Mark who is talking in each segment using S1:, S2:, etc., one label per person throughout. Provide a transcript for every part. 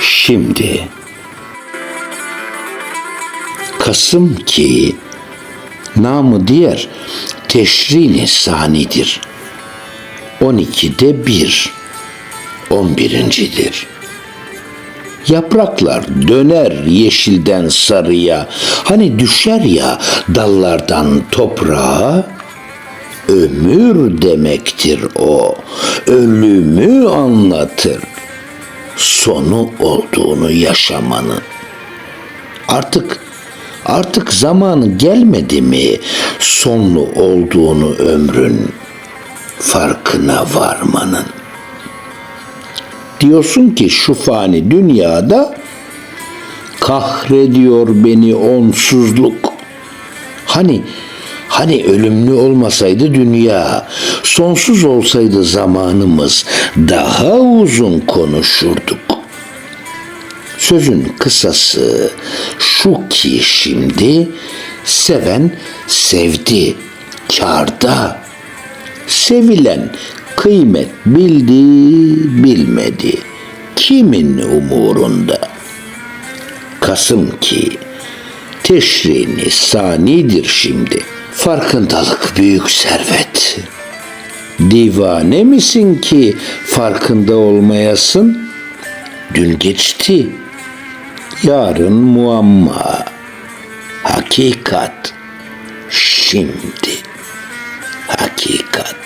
S1: Şimdi Kasım ki namı diğer teşrini sanidir. 12'de bir, 11.dir. Yapraklar döner yeşilden sarıya, hani düşer ya dallardan toprağa, ömür demektir o, ölümü anlatır, sonu olduğunu yaşamanın. Artık artık zamanı gelmedi mi sonlu olduğunu ömrün farkına varmanın. Diyorsun ki şu fani dünyada kahrediyor beni onsuzluk. Hani hani ölümlü olmasaydı dünya, sonsuz olsaydı zamanımız daha uzun konuşurduk. Sözün kısası şu ki şimdi seven sevdi, karda. Sevilen kıymet bildi, bilmedi. Kimin umurunda? Kasım ki teşrini sanidir şimdi. Farkındalık büyük servet. Divane misin ki farkında olmayasın? Dün geçti. Yarın muamma. Hakikat şimdi. Hakikat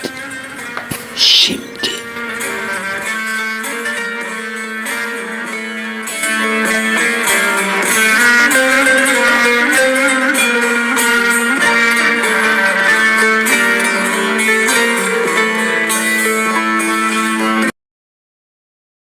S1: şimdi.